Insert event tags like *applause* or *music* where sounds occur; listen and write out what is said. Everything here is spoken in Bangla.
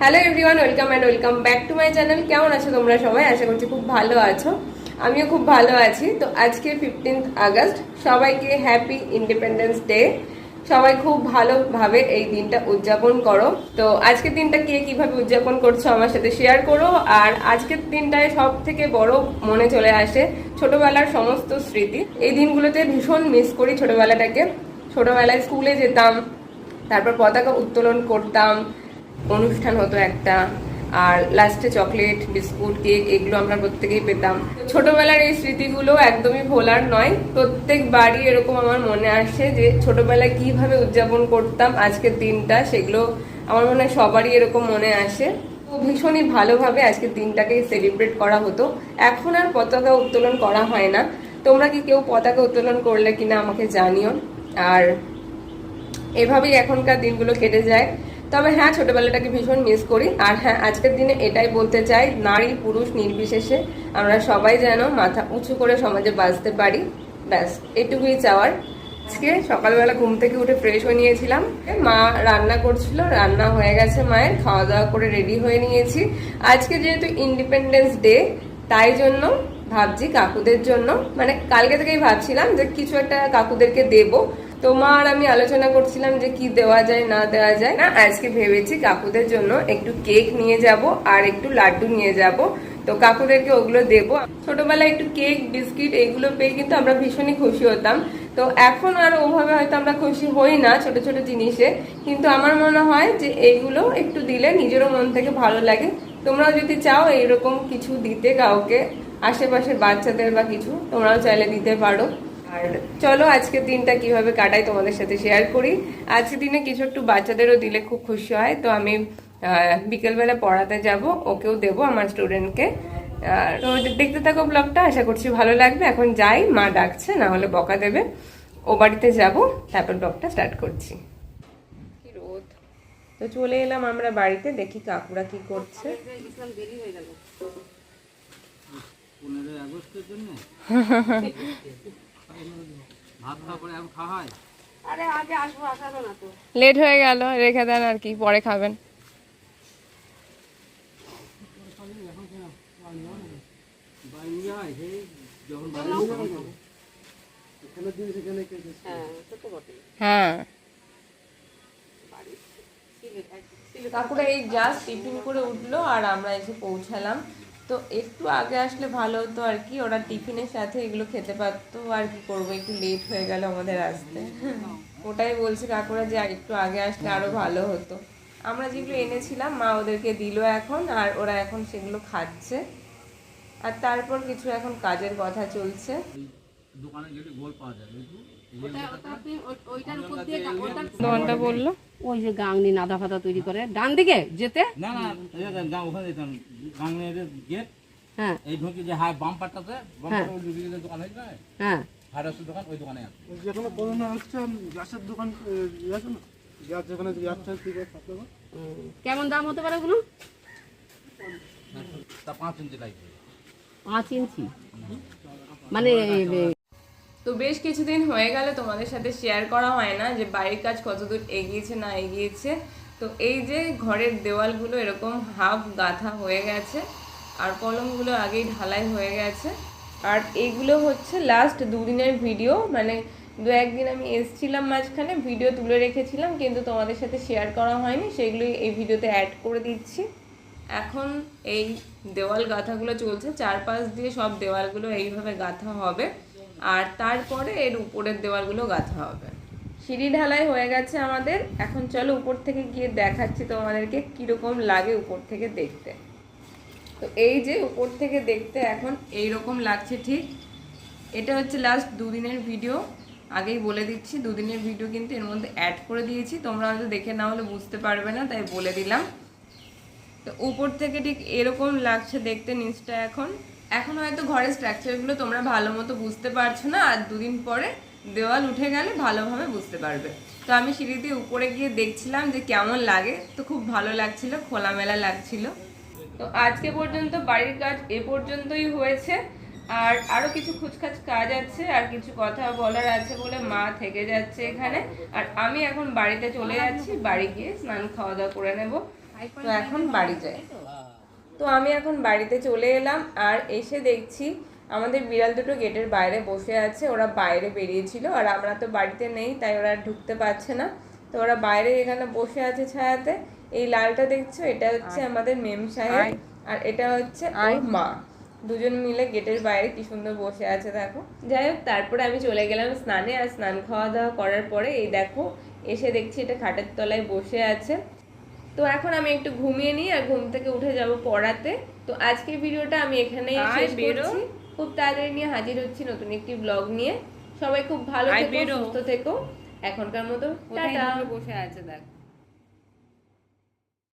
Hello everyone welcome and welcome back to my channel কেমন আছো তোমরা সবাই? আশা করছি খুব ভালো আছো। আমিও খুব ভালো আছি। তো আজকে ফিফটিন্থ আগস্ট, সবাইকে হ্যাপি ইন্ডিপেন্ডেন্স ডে সবাই খুব ভালোভাবে এই দিনটা উদযাপন করো। তো আজকের দিনটা কে কীভাবে উদযাপন করছ আমার সাথে শেয়ার করো। আর আজকের দিনটায় সব থেকে বড় মনে চলে আসে ছোটবেলার সমস্ত স্মৃতি। এই দিনগুলোতে ভীষণ মিস করি ছোটবেলাটাকে। ছোটবেলায় স্কুলে যেতাম, তারপর পতাকা উত্তোলন করতাম অনুষ্ঠান হতো একটা, আর লাস্টে চকলেট বিস্কুট কেক এগুলো আমরা প্রত্যেকেই পেতাম। ছোটবেলার এই স্মৃতিগুলো একদমই ভোলার নয়। প্রত্যেক বাড়ি এরকম আমার মনে আসে যে ছোটবেলায় কীভাবে উদযাপন করতাম, আজকের দিনটা, সেগুলো আমার মনে হয় সবারই এরকম মনে আসে। ভীষণই ভালোভাবে আজকের দিনটাকে সেলিব্রেট করা হতো। এখন আর পতাকা উত্তোলন করা হয় না। তোমরা কি কেউ পতাকা উত্তোলন করলে কিনা আমাকে জানিও। আর এভাবেই এখনকার দিনগুলো কেটে যায়। তবে হ্যাঁ ছোটবেলাটাকে ভীষণ মিস করি। আর হ্যাঁ আজকের দিনে এটাই বলতে চাই, নারী পুরুষ নির্বিশেষে আমরা সবাই যেন মাথা উঁচু করে সমাজে বাঁচতে পারি। ব্যাস, এটুকুই চাওয়ার। আজকে সকালবেলা ঘুম থেকে উঠে ফ্রেশ হয়ে নিয়েছিলাম। মা রান্না করছিল, রান্না হয়ে গেছে মায়ের খাওয়া দাওয়া করে রেডি হয়ে নিয়েছি। আজকে যেহেতু ইন্ডিপেন্ডেন্স ডে তাই জন্য ভাবছি কাকুদের জন্য মানে কালকে থেকেই ভাবছিলাম যে কিছু একটা কাকুদেরকে দেবো। তো মা আর আমি আলোচনা করছিলাম যে কি দেওয়া যায়, না দেওয়া যায়। না, আজকে ভেবেছি কাকুদের জন্য একটু কেক নিয়ে যাব আর একটু লাড্ডু নিয়ে যাব। তো কাকুদেরকে ওগুলো দেব। ছোটবেলায় একটু কেক, বিস্কিট এগুলো পেয়ে কিন্তু আমরা ভীষণই খুশি হতাম। তো এখন আর ওভাবে হয়তো আমরা খুশি হই না ছোট ছোট জিনিসে। কিন্তু আমার মনে হয় যে এইগুলো একটু দিলে নিজেরও মন থেকে ভালো লাগে। তোমরাও যদি চাও এইরকম কিছু দিতে কাউকে, আশেপাশের বাচ্চাদের বা কিছু, তোমরাও চাইলে দিতে পারো। আর চলো আজকের দিনটা কীভাবে কাটাই তোমাদের সাথে শেয়ার করি। আজকের দিনে কিছু একটু বাচ্চাদেরও দিলে খুব খুশি হয়। তো আমি বিকেলবেলা পড়াতে যাব ওকেও দেবো আমার স্টুডেন্টকে তো দেখতে থাকো ব্লগটা আশা করছি ভালো লাগবে। এখন যাই মা ডাকছে না হলে বকা দেবে। ও বাড়িতে যাব তারপর ব্লগটা স্টার্ট করছি। কি রোদ। তো চলে এলাম আমরা বাড়িতে দেখি কাকুরা কি করছে। আগস্টের জন্য? *laughs* লেট হয়ে? গেল রেখে দেন আর কি পরে খাবেন। হয়। হ্যাঁ কাকুরা এই জাস্ট টিফিন করে উঠল আর আমরা এসে পৌঁছালাম। তো একটু আগে আসলে ভালো হতো আর কি, ওরা টিফিনের সাথে এগুলো খেতে পারতো, আর কি করব, একটু লেট হয়ে গেল আমাদের আসতে। ওটাই বলছে কাকুরা যে একটু আগে আসলে আরও ভালো হতো। আমরা যেগুলো এনেছিলাম, মা ওদেরকে দিল এখন, আর ওরা এখন সেগুলো খাচ্ছে। আর তারপর কিছু এখন কাজের কথা চলছে। দোকানে গেলে গোল পাওয়া যায় দোকানটা বলল ওই যে গাংনি নাদা ফাদা তৈরি করে। ডান দিকে যেতে? না না এই যে গাঁ ওখানে যেতাম। গাংনের গেট হ্যাঁ। এই ঢুকে যে হাই বাম পাটটাতে বাম। পাটটা ওই ঢুকে যে দোকান হয়েছে না হাইড্রোসের দোকান ওই দোকানে আছে। যেখানে করোনা হচ্ছে গ্যাসের দোকান আছে না? গ্যাস যেখানে গ্যাস ট্যাস দিয়ে থাকতে হবে। উম, কেমন দাম হতে পারে ওগুলো? তা পাঁচ ইঞ্চি লাগবে। পাঁচ ইঞ্চি? মানে তো বেশ কিছুদিন হয়ে গেল তোমাদের সাথে শেয়ার করা হয় না যে বাড়ির কাজ কতদূর এগিয়েছে না এগিয়েছে। তো এই যে ঘরের দেওয়ালগুলো এরকম হাফ গাঁথা হয়ে গেছে আর কলমগুলো আগেই ঢালাই হয়ে গেছে। আর এইগুলো হচ্ছে লাস্ট দুদিনের ভিডিও মানে দু একদিন আমি এসছিলাম মাঝখানে ভিডিও তুলে রেখেছিলাম, কিন্তু তোমাদের সাথে শেয়ার করা হয়নি, সেগুলোই এই ভিডিওতে অ্যাড করে দিচ্ছি। এখন এই দেওয়াল গাঁথাগুলো চলছে, চারপাশ দিয়ে সব দেওয়ালগুলো এইভাবে গাঁথা হবে। আর তারপরে এর উপরের দেওয়ালগুলো গাঁথা হবে। সিঁড়ি ঢালাই হয়ে গেছে আমাদের। এখন চলো উপর থেকে গিয়ে দেখাচ্ছি তোমাদেরকে কীরকম লাগে উপর থেকে দেখতে। তো এই যে উপর থেকে দেখতে এখন এই রকম লাগছে ঠিক। এটা হচ্ছে লাস্ট দুদিনের ভিডিও আগেই বলে দিচ্ছি, দুদিনের ভিডিও কিন্তু এর মধ্যে অ্যাড করে দিয়েছি। তোমরা হয়তো দেখে না হলে বুঝতে পারবে না, তাই বলে দিলাম। তো উপর থেকে ঠিক এরকম লাগছে দেখতে নিচটা এখন। এখন হয়তো ঘরের স্ট্রাকচারগুলো তোমরা ভালো মতো বুঝতে পারছ না, আর দুদিন পরে দেওয়াল উঠে গেলে ভালোভাবে বুঝতে পারবে। তো আমি সিঁড়ি দিয়ে উপরে গিয়ে দেখছিলাম যে কেমন লাগে, তো খুব ভালো লাগছিল, খোলামেলা লাগছিল। তো আজকে পর্যন্ত বাড়ির কাজ এ পর্যন্তই হয়েছে, আর আরও কিছু খুচখাচ কাজ আছে, আর কিছু কথা বলার আছে বলে মা থেকে যাচ্ছে এখানে। আর আমি এখন বাড়িতে চলে যাচ্ছি, বাড়ি গিয়ে স্নান খাওয়া দাওয়া করে নেব। তো এখন বাড়ি যাই। তো আমি এখন বাড়িতে চলে এলাম আর এসে দেখছি আমাদের বিড়াল দুটো গেটের বাইরে বসে আছে ওরা বাইরে বেরিয়েছিল আর আমরা তো বাড়িতে নেই তাই ওরা ঢুকতে পারছে না। তো ওরা বাইরে এখানে বসে আছে ছায়াতে এই লালটা দেখছ? এটা হচ্ছে আমাদের মেম সাহেব আর এটা হচ্ছে মা। দুজন মিলে গেটের বাইরে কি সুন্দর বসে আছে দেখো। যাই হোক তারপরে আমি চলে গেলাম স্নানে আর স্নান খাওয়া দাওয়া করার পরে এই দেখো এসে দেখছি এটা খাটের তলায় বসে আছে। তো এখন আমি একটু ঘুমিয়ে নিই আর ঘুম থেকে উঠে যাব পড়াতে। তো আজকের ভিডিওটা আমি এখানেই শেষ করছি। খুব তাড়াতাড়ি নিয়ে হাজির হচ্ছি নতুন একটি ব্লগ নিয়ে। সবাই খুব ভালো থেকো সুস্থ থেকো। এখনকার মতো টাটা। বসে আছে দেখ।